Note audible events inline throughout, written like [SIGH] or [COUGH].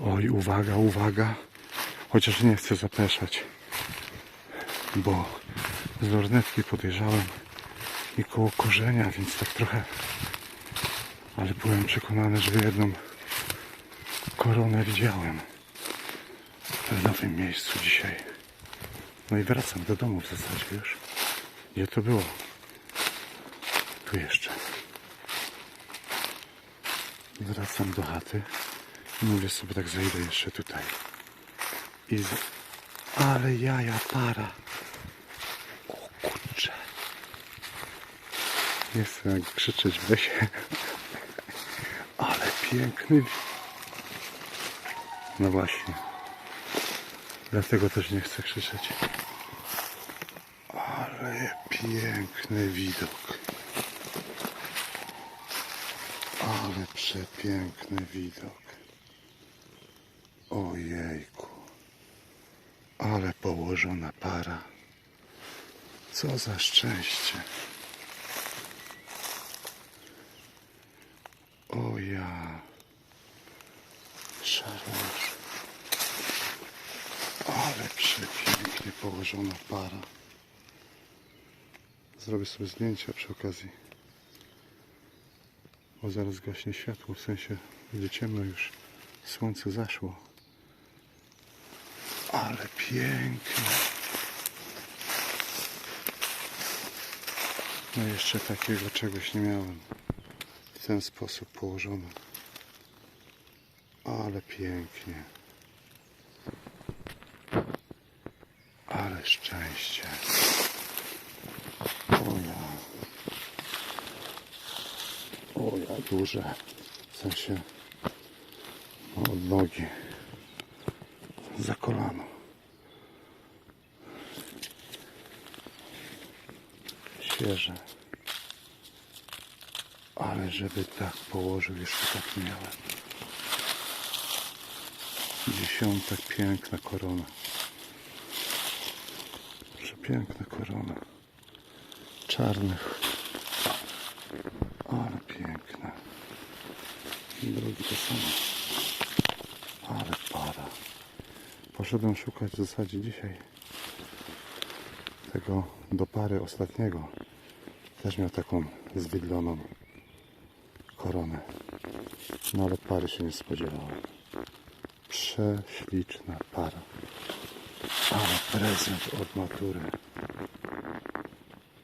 Oj, uwaga, uwaga. Chociaż nie chcę zapeszać. Bo z lornetki podejrzałem i koło korzenia, więc tak trochę. Ale byłem przekonany, że jedną koronę widziałem w nowym miejscu dzisiaj. No i wracam do domu w zasadzie już. Gdzie to było? Tu jeszcze. Wracam do chaty mówię sobie tak zejdę jeszcze tutaj. I z... Ale jaja para. O kurczę. Nie chcę jak krzyczeć w lesie. Ale piękny. No właśnie. Dlatego też nie chcę krzyczeć. Ale piękny widok. Ale przepiękny widok. Ojejku. Ale położona para. Co za szczęście. O ja. Szarż. Ale przepięknie położona para. Zrobię sobie zdjęcia przy okazji. Bo zaraz gaśnie światło, w sensie będzie ciemno już. Słońce zaszło. Ale pięknie. No jeszcze takiego czegoś nie miałem. W ten sposób położone. Ale pięknie. Ale szczęście. O ja. O ja duże. W sensie no, od nogi. Za kolano. Świeże. Ale żeby tak położył, jeszcze tak miałem. Dziesiąta piękna korona. Przepiękna korona. Czarnych. Ale piękna. I drugi to samo. Ale para. Poszedłem szukać w zasadzie dzisiaj tego do pary ostatniego. Też miał taką zwidloną koronę. No ale pary się nie spodziewałem. Prześliczna para. Ale prezent od natury.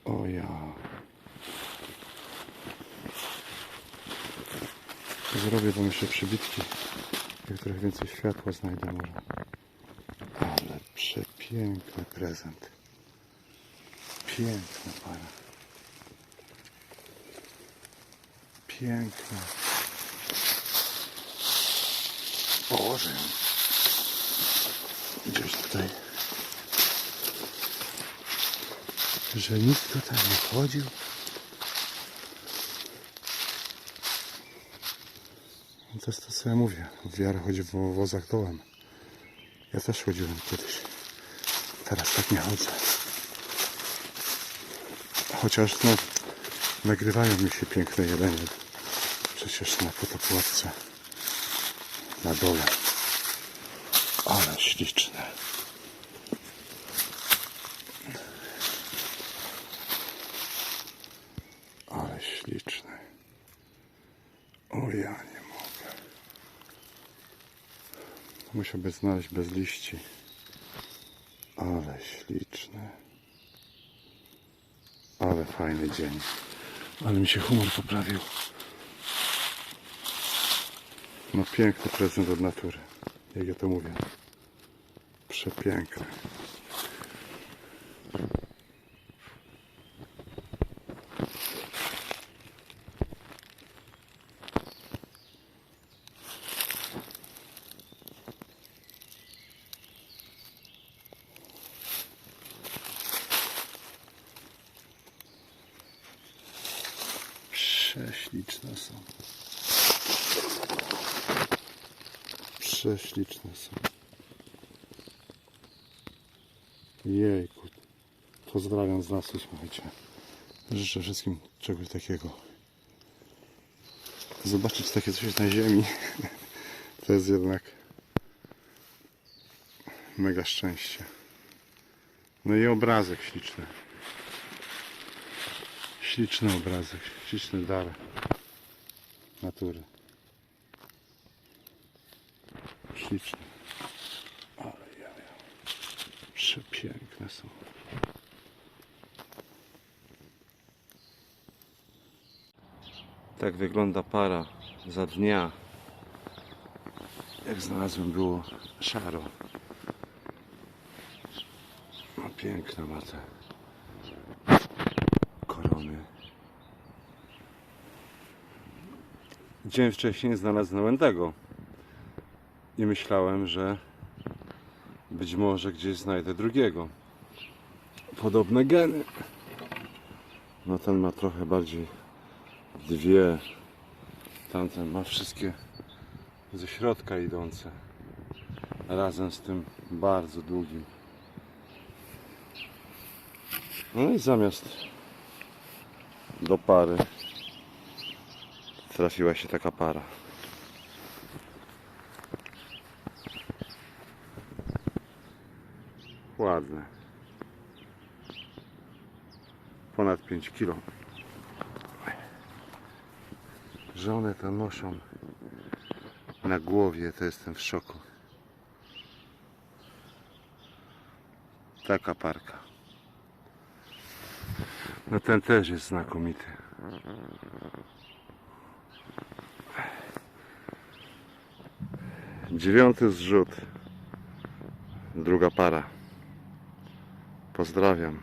O ja. Zrobię wam jeszcze przybitki. Jak trochę więcej światła znajdę może. Przepiękny prezent. Piękna para. Piękna. Położę ją. Gdzieś tutaj. Że nikt tutaj nie chodził. To jest to, co ja mówię. Wiara chodzi w wozach dołem. Ja też chodziłem kiedyś. Teraz tak nie chodzę. Chociaż no, nagrywają mi się piękne jelenie. Przecież na fotopłatce. Na dole. Ale śliczne. Ale śliczne. O ja nie mogę. Musiałby znaleźć bez liści. Ale śliczne. Ale fajny dzień. Ale mi się humor poprawił. No piękny prezent od natury. Jak ja to mówię. Przepiękny. Prześliczne są. Prześliczne są. Jejku. Pozdrawiam z lasu, słuchajcie. Życzę wszystkim czegoś takiego. Zobaczyć takie coś na ziemi. [LAUGHS] To jest jednak Mega szczęście. No i obrazek śliczny. Śliczny obrazek, śliczny dar natury. Śliczny. Ale jaja. Przepiękne są. Tak wygląda para za dnia. Jak znalazłem było szaro. No piękna ma Dzień wcześniej znalazłem tego. I myślałem, że być może gdzieś znajdę drugiego. Podobne geny. No ten ma trochę bardziej dwie. Tamten ma wszystkie ze środka idące. Razem z tym bardzo długim. No i zamiast do pary trafiła się taka para. Ładne. Ponad 5 kilo. Że one to noszą na głowie, to jestem w szoku. Taka parka. No ten też jest znakomity. Dziewiąty zrzut. Druga para. Pozdrawiam.